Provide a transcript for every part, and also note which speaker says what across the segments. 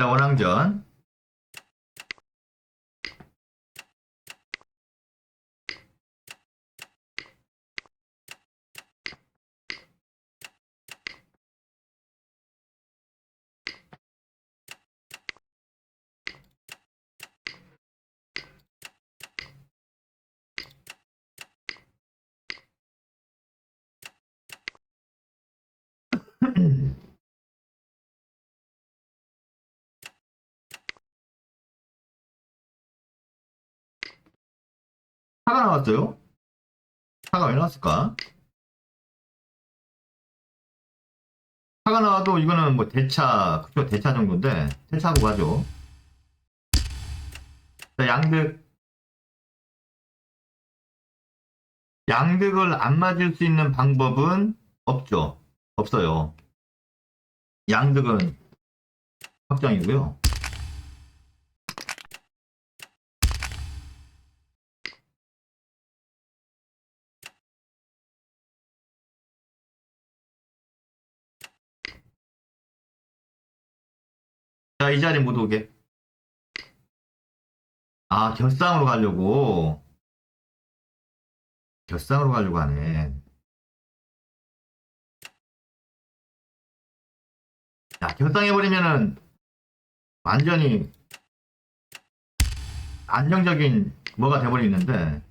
Speaker 1: 자, 원항전. 차가 나왔어요? 차가 왜 나왔을까? 차가 나와도 이거는 뭐 대차, 그쵸, 대차 정도인데, 대차하고 가죠. 자, 양득. 양득을 안 맞을 수 있는 방법은 없죠. 없어요. 양득은 확정이고요. 자, 이 자리 못 오게. 아, 결상으로 가려고. 결상으로 가려고 하네. 야, 결상해버리면은 완전히 안정적인 뭐가 돼버리는데.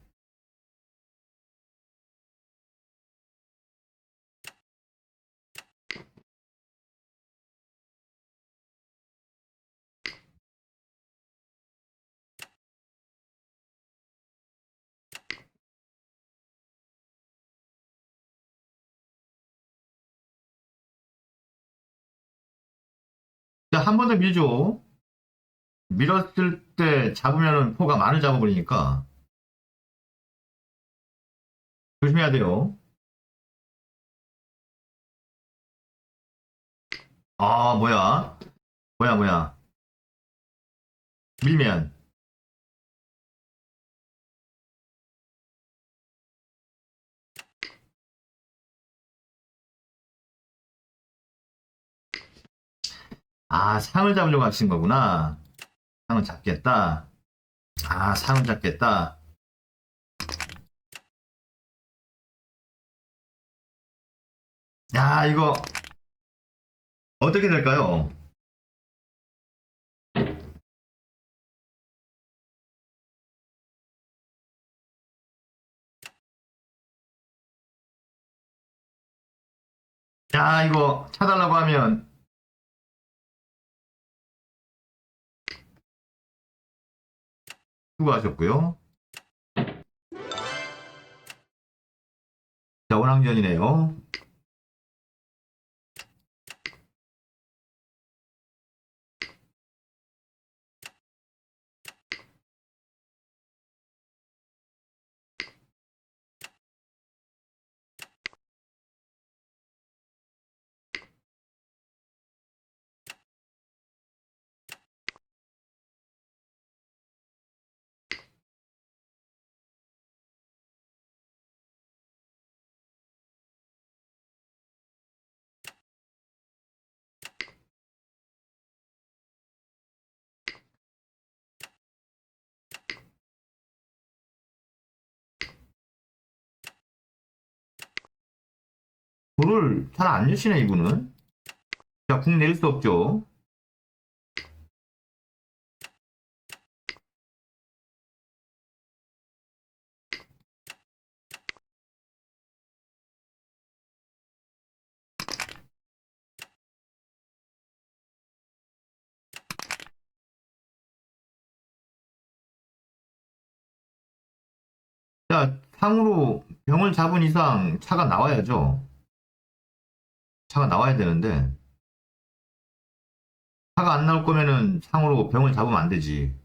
Speaker 1: 자, 한 번 더 밀죠. 밀었을 때 잡으면은 포가 많이 잡아버리니까. 조심해야 돼요. 아, 뭐야. 뭐야, 뭐야. 밀면. 아, 상을 잡으려고 하신 거구나. 상을 잡겠다. 아, 상을 잡겠다. 야, 이거 어떻게 될까요? 야, 이거 차달라고 하면 수고하셨고요. 자, 원항전이네요. 돌을 잘안 여시네, 이분은. 자, 궁 내릴 수 없죠. 자, 상으로 병을 잡은 이상 차가 나와야죠. 차가 나와야 되는데 차가 안 나올 거면은 상으로 병을 잡으면 안 되지.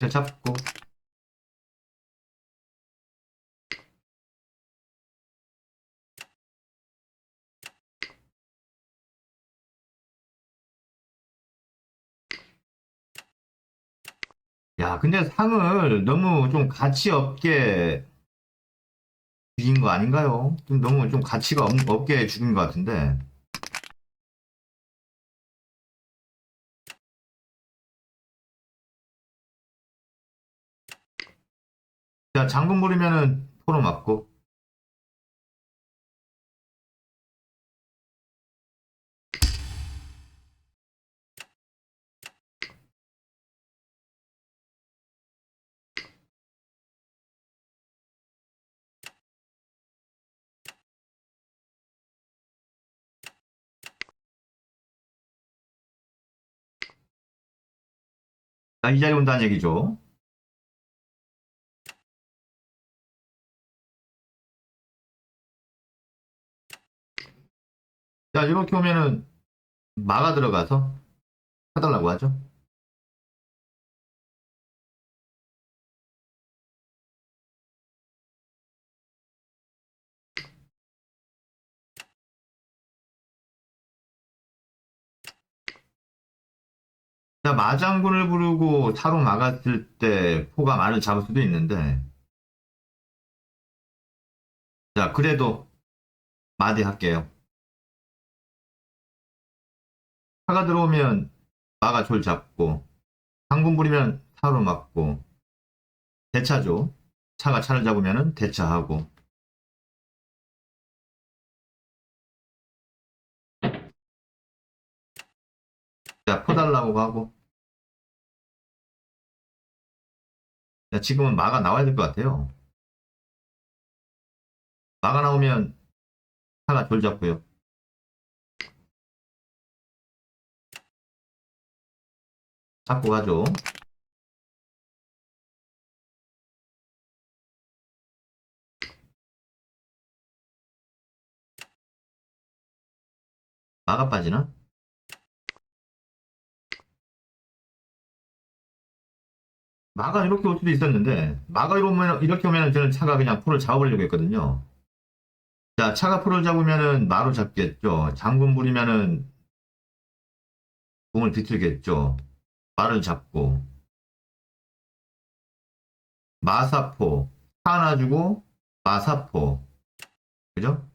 Speaker 1: 자, 잡고 야, 근데 상을 너무 좀 가치 없게 죽인 거 아닌가요? 좀 너무 좀 가치가 없, 없게 죽인 것 같은데. 자, 장군 부리면은 포로 맞고. 자, 이 자리 온다는 얘기죠. 자, 이렇게 오면은 마가 들어가서 사달라고 하죠. 마장군을 부르고 사로 막았을 때 포가 말을 잡을 수도 있는데, 자, 그래도 마디 할게요. 차가 들어오면 마가 졸 잡고, 장군 부리면 사로 막고, 대차죠. 차가 차를 잡으면은 대차하고, 자, 퍼달라고 하고, 자, 지금은 마가 나와야 될 것 같아요. 마가 나오면 차가 졸 잡고요. 잡고 가죠. 마가 빠지나? 마가 이렇게 올 수도 있었는데 마가 이러면 이렇게 오면 저는 차가 그냥 풀을 잡아보려고 했거든요. 자, 차가 풀을 잡으면은 마로 잡겠죠. 장군 부리면은 공을 비틀겠죠. 말을 잡고 마사포 하나 주고 마사포 그죠?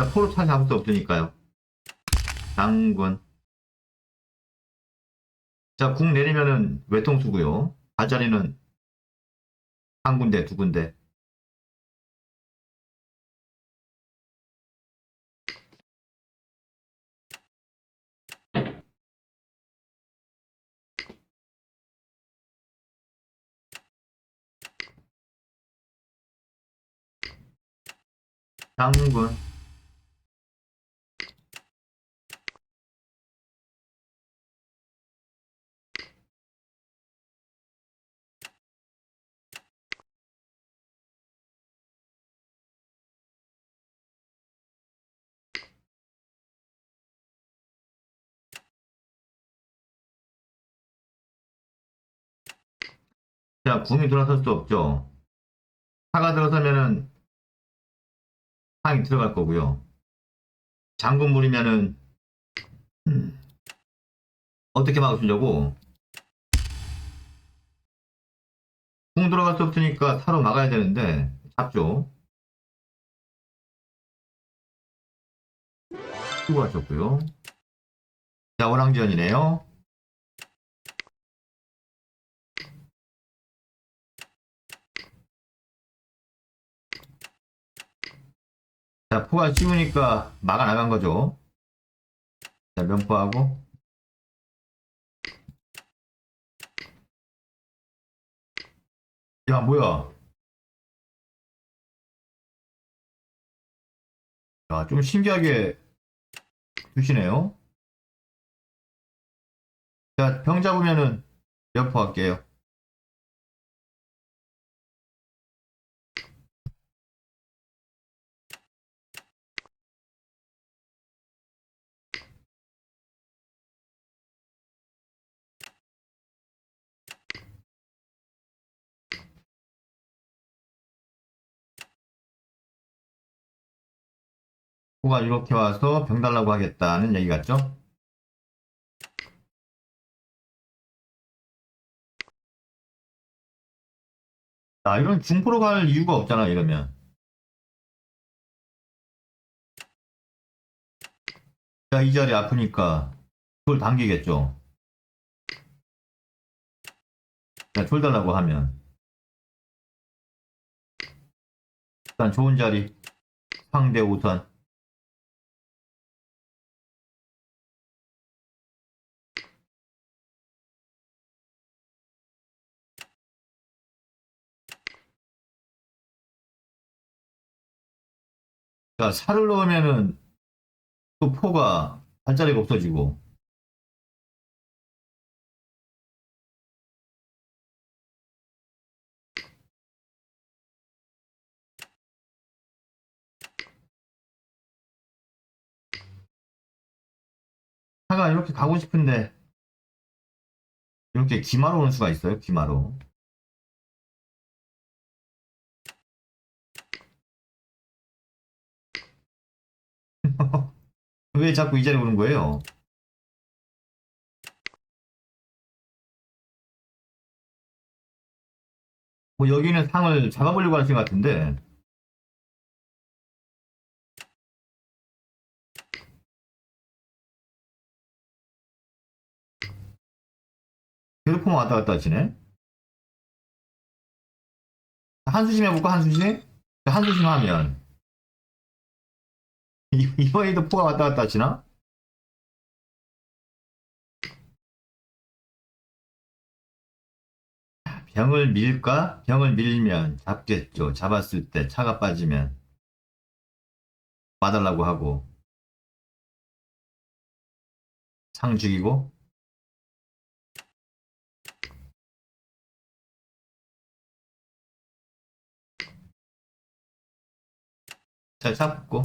Speaker 1: 자, 포로 차 잡을 수 없으니까요. 장군. 자, 궁 내리면은 외통수고요. 가자리는 한 군데, 두 군데. 장군. 자, 궁이 들어설 수 없죠. 차가 들어서면은 상이 들어갈 거고요. 장군 물이면은 음, 어떻게 막으시려고? 궁 들어갈 수 없으니까 사로 막아야 되는데 잡죠. 수고하셨고요. 자, 원앙지연이네요. 자, 포가 씌우니까 막아 나간 거죠. 자, 면포하고. 야, 뭐야. 야, 좀 신기하게 두시네요. 자, 병 잡으면은 면포 할게요. 포가 이렇게 와서 병 달라고 하겠다는 얘기 같죠? 자, 이런 중포로 갈 이유가 없잖아, 이러면. 자, 이 자리 아프니까 돌 당기겠죠. 자, 돌 달라고 하면. 일단 좋은 자리. 상대 우선. 자, 살을 넣으면은 또 포가 발자리가 없어지고. 차가 이렇게 가고 싶은데 이렇게 기마로 오는 수가 있어요, 기마로. 왜 자꾸 이 자리에 오는 거예요? 뭐 여기는 상을 잡아보려고 하시는 것 같은데 포만 왔다 갔다 하시네 한수심 해볼까 한수심? 한수심 하면 이- 이번에도 포가 왔다 갔다 하시나? 병을 밀까? 병을 밀면 잡겠죠. 잡았을 때 차가 빠지면 봐달라고 하고 상 죽이고 잘 잡고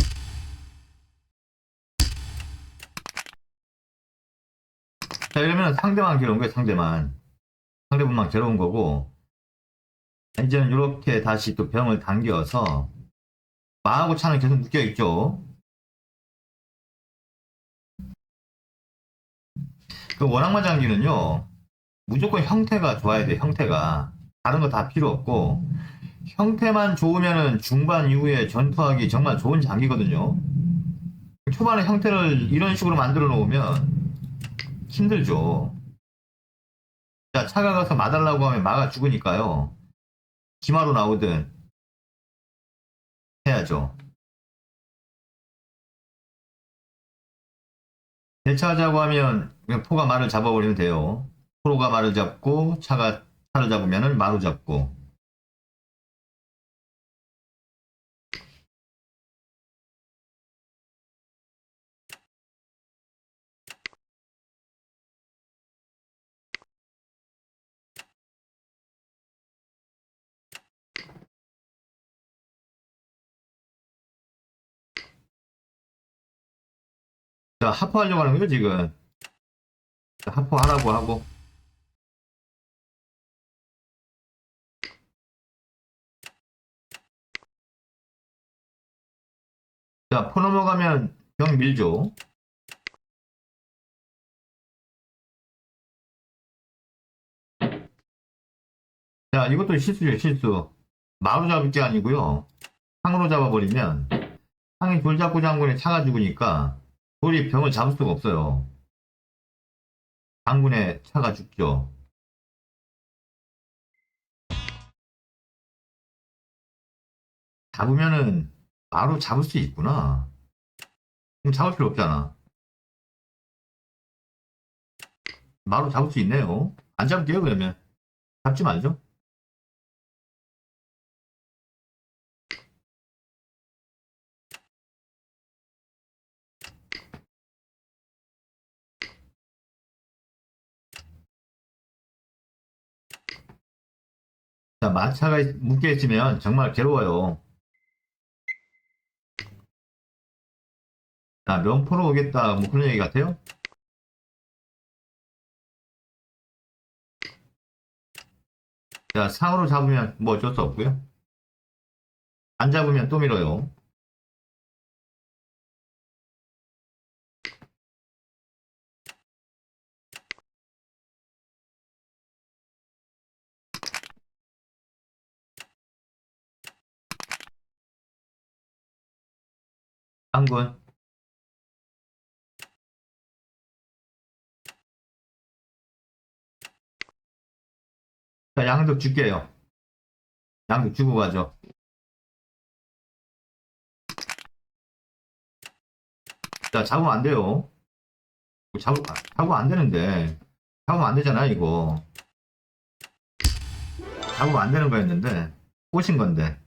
Speaker 1: 자 이러면 상대만 괴로운 거예요 상대만. 상대분만 괴로운 거고. 이제는 이렇게 다시 또 병을 당겨서 마하고 차는 계속 묶여 있죠. 그 원악마장기는요 무조건 형태가 좋아야 돼 형태가. 다른 거 다 필요 없고. 형태만 좋으면은 중반 이후에 전투하기 정말 좋은 장기거든요. 초반에 형태를 이런 식으로 만들어 놓으면 힘들죠 자, 차가 가서 마달라고 하면 마가 죽으니까요. 기마로 나오든 해야죠. 대차하자고 하면 포가 말을 잡아버리면 돼요. 포로가 말을 잡고 차가 차를 잡으면은 마로 잡고. 자, 하포하려고 하는 거죠, 지금. 자, 하포하라고 하고. 자, 포 넘어가면 병 밀죠. 자, 이것도 실수죠, 실수. 마루 잡을 게 아니고요. 상으로 잡아버리면 상이 돌 잡고 장군에 차가 죽으니까 돌이 병을 잡을 수가 없어요. 장군의 차가 죽죠. 잡으면은 바로 잡을 수 있구나. 그럼 잡을 필요 없잖아. 바로 잡을 수 있네요. 안 잡을게요, 그러면. 잡지 말죠. 자, 마차가 묶여 있으면 정말 괴로워요. 자, 면포로 오겠다. 뭐 그런 얘기 같아요? 자, 상으로 잡으면 뭐 어쩔 수 없고요. 안 잡으면 또 밀어요. 한군. 자 양득 줄게요. 양도 주고 가죠. 자 잡으면 안 돼요. 뭐 잡, 잡으면 안 되는데. 잡으면 안 되잖아 이거. 잡으면 안 되는 거였는데. 꼬신 건데.